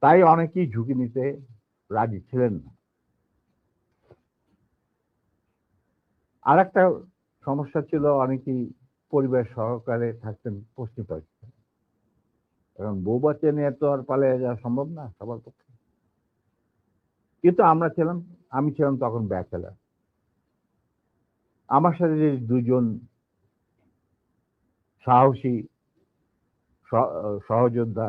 তাই অনেকেই ঝুঁকি নিতে রাজি ছিলেন না। আর একটা সমস্যা ছিল, অনেকেই পরিবার সহকারে থাকতেন পশ্চিম পাকিস্তান। কারণ বউ বাচ্চা নিয়ে তো আর পালিয়ে যাওয়া সম্ভব না সবার পক্ষে। কিন্তু আমরা ছিলাম, আমি ছিলাম তখন ব্যাচেলার। আমার সাথে যে দুজন সাহসী সহযোদ্ধা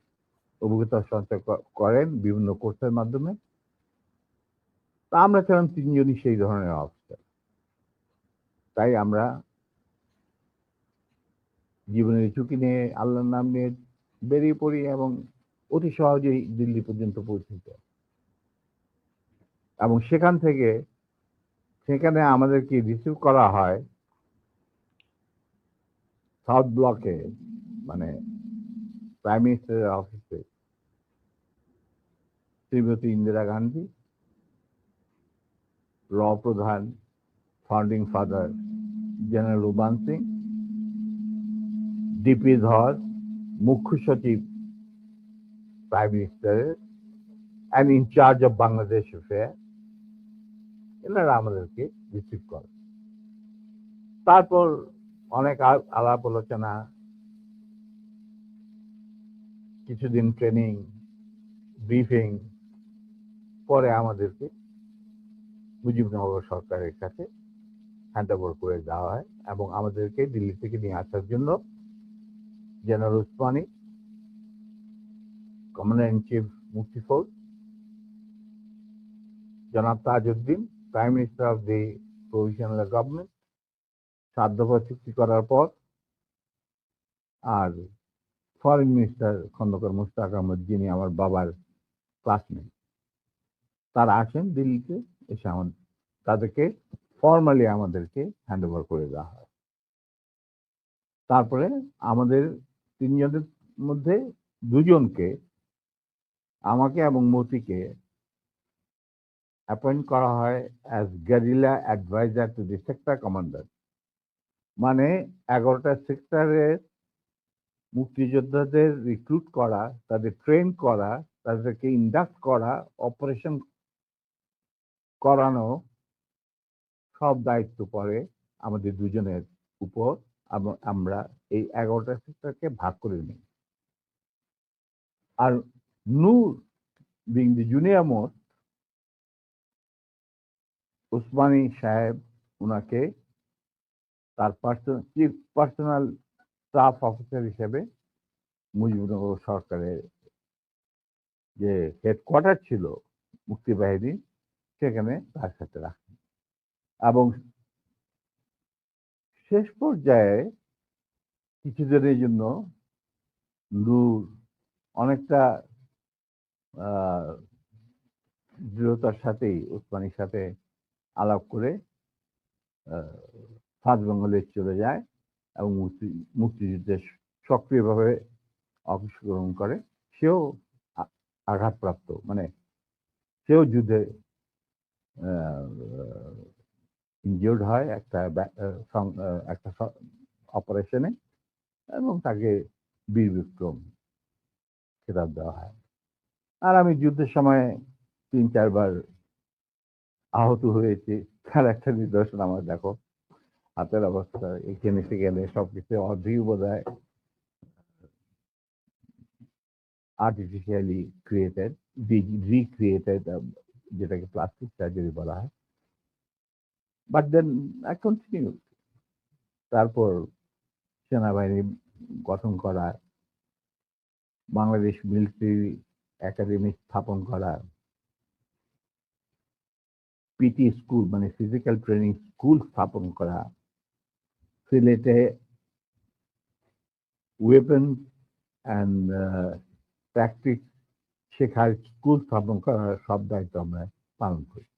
অভিজ্ঞতা সঞ্চয় করেন বিভিন্ন কোর্সের মাধ্যমে। তা আমরা ছিলাম তিনজনই সেই ধরনের অফিসার তাই আমরা জীবনের ঝুঁকি নিয়ে আল্লাহর নাম নিয়ে বেরিয়ে পড়ি এবং অতি সহজেই দিল্লি পর্যন্ত পৌঁছে যায় এবং সেখান থেকে, সেখানে আমাদেরকে রিসিভ করা হয় সাউথ ব্লকে মানে প্রাইম মিনিস্টারের অফিসে শ্রীমতী ইন্দিরা গান্ধী র প্রধান founding father general Ruban Singh DP Dhar মুখ্য সচিব প্রাইম মিনিস্টারের and in-charge of Bangladesh affair এনারা আমাদেরকে রিসিভ করে তারপর অনেক আলাপ আলোচনা, কিছুদিন ট্রেনিং ব্রিফিং পরে আমাদেরকে মুজিবনগর সরকারের কাছে হ্যান্ড ওভার করে দেওয়া হয় এবং আমাদেরকে দিল্লি থেকে নিয়ে আসার জন্য general Osmani commander in chief Mukti Fauj জনাব Tajuddin prime minister of the provisional government দফা চুক্তি করার পর আর ফরেন মিনিস্টার খন্দকার মুশতাক আহমদ, যিনি আমার বাবার ক্লাসমেট তারা আসেন দিল্লিতে এসে আমাদের তাদেরকে ফর্মালি আমাদেরকে হ্যান্ড ওভার করে দেওয়া হয়। তারপরে আমাদের তিনজনের মধ্যে দুজনকে আমাকে এবং মতিকে অ্যাপয়েন্ট করা হয় as guerrilla adviser to the sector commander মানে এগারোটা সেক্টরের মুক্তিযোদ্ধাদের রিক্রুট করা, তাদের ট্রেন করা, তাদেরকে ইন্ডাক্ট করা অপারেশন করানো সব দায়িত্ব পড়ে আমাদের দুজনের উপর এবং আমরা এই এগারোটা সেক্টরকে ভাগ করে নিই। আর Noor being the junior most Osmani সাহেব উনাকে তার personal chief personal staff officer হিসেবে মুজিবনগর সরকারের যে হেডকোয়ার্টার ছিল মুক্তিবাহিনী সেখানে তার সাথে রাখেন। এবং শেষ পর্যায়ে কিছুদিনের জন্য নূর অনেকটা দৃঢ়তার সাথেই উসমানির সাথে আলাপ করে সাউথ বেঙ্গলে চলে যায় এবং মুক্তি, মুক্তিযুদ্ধে সক্রিয়ভাবে অংশগ্রহণ করে। সেও আঘাতপ্রাপ্ত মানে সেও যুদ্ধে ইনজিওর্ড হয় একটা একটা অপারেশনে এবং তাকে বীর বিক্রম খেতাব দেওয়া হয়। আর আমি যুদ্ধের সময় তিন, চারবার আহত হয়েছি। তার একটা নিদর্শন আমার, দেখো, হাতের অবস্থা, এখানে সেখানে সবকিছু অর্ধেক বোধ হয় আর্টিফিশিয়ালি ক্রিয়েটেড রিক্রিয়েটেড যেটাকে প্লাস্টিক সার্জারি বলা হয়। বাট দেন আই কন্টিনিউ তারপর সেনাবাহিনী গঠন করা, বাংলাদেশ মিলিটারি একাডেমি স্থাপন করা পিটি স্কুল মানে ফিজিক্যাল ট্রেনিং স্কুল স্থাপন করা, সিলেটে ওয়েপন অ্যান্ড প্র্যাকটিস শেখার স্কুল স্থাপন করার সব দায়িত্ব আমরা পালন করি।